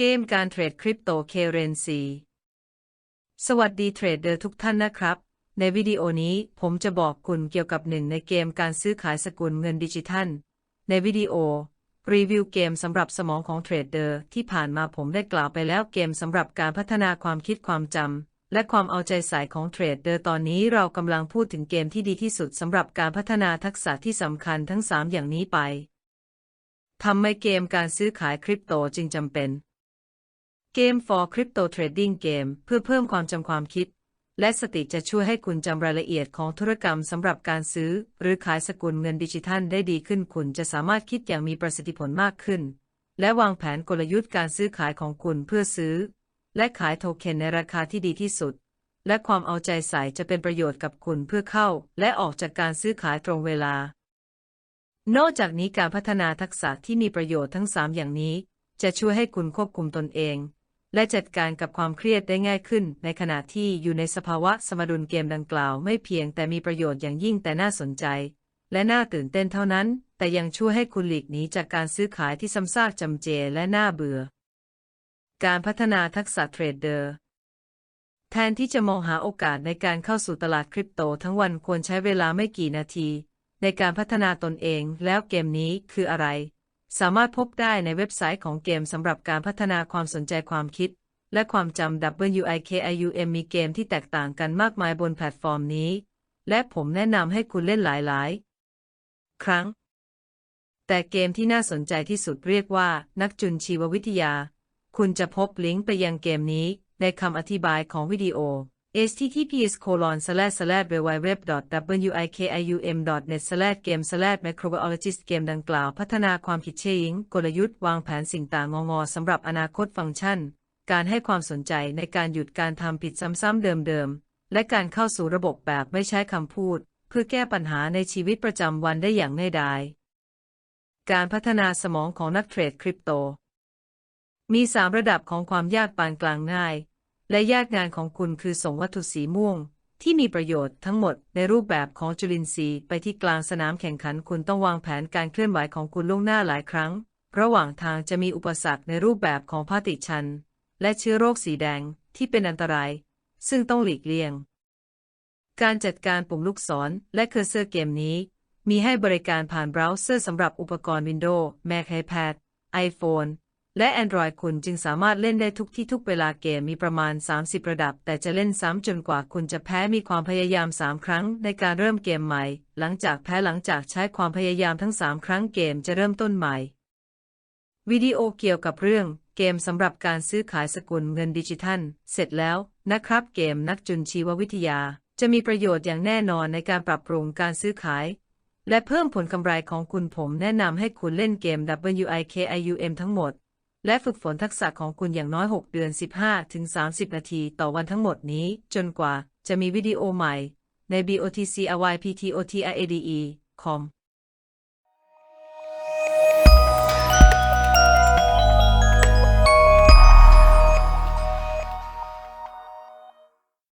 เกมการเทรดคริปโตเคเรนซีสวัสดีเทรดเดอร์ทุกท่านนะครับ ในวิดีโอนี้ผมจะบอกคุณเกี่ยวกับหนึ่งในเกมการซื้อขายสกุลเงินดิจิทัล ในวิดีโอ รีวิวเกมสำหรับสมองของเทรดเดอร์ที่ผ่านมาผมได้กล่าวไปแล้วเกมสำหรับการพัฒนาความคิดความจำและความเอาใจใส่ของเทรดเดอร์ตอนนี้เรากำลังพูดถึงเกมที่ดีที่สุดสำหรับการพัฒนาทักษะที่สำคัญทั้ง 3 อย่างนี้ไปทำไมเกมการซื้อขายคริปโตจึงจำเป็น เกม for Crypto Trading เกมเพื่อเพิ่มความจำความคิด และสติจะช่วยให้คุณจำรายละเอียดของธุรกรรมสำหรับการซื้อ หรือขายสกุลเงินดิจิทัลได้ดีขึ้นคุณจะสามารถคิดอย่างมีประสิทธิผลมากขึ้น และวางแผนกลยุทธ์การซื้อขายของคุณเพื่อซื้อ และขายโทเค็นในราคาที่ดีที่สุด และความเอาใจใส่จะเป็นประโยชน์กับคุณเพื่อเข้า และออกจากการซื้อขายตรงเวลา นอกจากนี้การพัฒนาทักษะที่มีประโยชน์ทั้ง 3 อย่างนี้จะช่วยให้คุณควบคุมตนเอง และจัดการกับความเครียดได้ง่ายขึ้น ในขณะที่อยู่ในสภาวะสมดุลเกมดังกล่าวไม่เพียงแต่มีประโยชน์อย่างยิ่งแต่น่าสนใจ และน่าตื่นเต้นเท่านั้น แต่ยังช่วยให้คุณหลีกหนีจากการซื้อขายที่ซ้ำซากจำเจและน่าเบื่อ การพัฒนาทักษะเทรดเดอร์แทนที่จะมองหาโอกาสในการเข้าสู่ตลาดคริปโตทั้งวันควรใช้เวลาไม่กี่นาที ในการพัฒนาตนเองแล้วเกมนี้คืออะไร สามารถพบได้ในเว็บไซต์ของเกมสำหรับการพัฒนาความสนใจความคิด และความจำ WIKIUM มีเกมที่แตกต่างกันมากมายบนแพลตฟอร์มนี้ และผมแนะนำให้คุณเล่นหลายๆ ครั้ง แต่เกมที่น่าสนใจที่สุดเรียกว่านักจุลชีววิทยา คุณจะพบลิงก์ไปยังเกมนี้ในคำอธิบายของวิดีโอ https colon slash slash www.wikium.net slash game slash microbiologist เกมดังกล่าวพัฒนาความคิดเชิงกลยุทธ์วางแผนสิ่งต่างงองอสำหรับอนาคตฟังก์ชัน การให้ความสนใจในการหยุดการทำผิดซ้ำๆเดิมๆ และการเข้าสู่ระบบแบบไม่ใช้คำพูด เพื่อแก้ปัญหาในชีวิตประจำวันได้อย่างง่ายดายการพัฒนาสมองของนักเทรดคริปโต มีสามระดับของความยากปานกลางง่าย และยากงานของคุณคือส่งวัตถุสีม่วง ที่มีประโยชน์ทั้งหมดในรูปแบบของจุลินทรีย์ไปที่กลางสนามแข่งขันคุณต้องวางแผนการเคลื่อนไหวของคุณล่วงหน้าหลายครั้ง ระหว่างทางจะมีอุปสรรคในรูปแบบของพาติชัน และเชื้อโรคสีแดงที่เป็นอันตราย ซึ่งต้องหลีกเลี่ยง การจัดการปุ่มลูกศรและเคอร์เซอร์เกมนี้ มีให้บริการผ่านเบราว์เซอร์สำหรับอุปกรณ์ Windows Mac iPad iPhone และ Android คุณจึงสามารถเล่นได้ทุกที่ทุกเวลาเกมมีประมาณ 30 ระดับ แต่จะเล่นซ้ำจนกว่าคุณจะแพ้มีความพยายาม 3 ครั้งในการเริ่มเกมใหม่ หลังจากแพ้หลังจากใช้ความพยายามทั้ง 3 ครั้งเกมจะเริ่มต้นใหม่ วิดีโอเกี่ยวกับเรื่องเกมสำหรับการซื้อขายสกุลเงินดิจิทัล เสร็จแล้วนะครับเกมนักจุลชีววิทยา จะมีประโยชน์อย่างแน่นอนในการปรับปรุงการซื้อขาย และเพิ่มผลกำไรของคุณผมแนะนำให้คุณเล่นเกม WIKIUM ทั้งหมด และฝึกฝนทักษะของคุณอย่างน้อย 6 เดือน 15-30 นาทีต่อวันทั้งหมดนี้ จนกว่าจะมีวิดีโอใหม่ใน BOTCRYPTOTRADE.com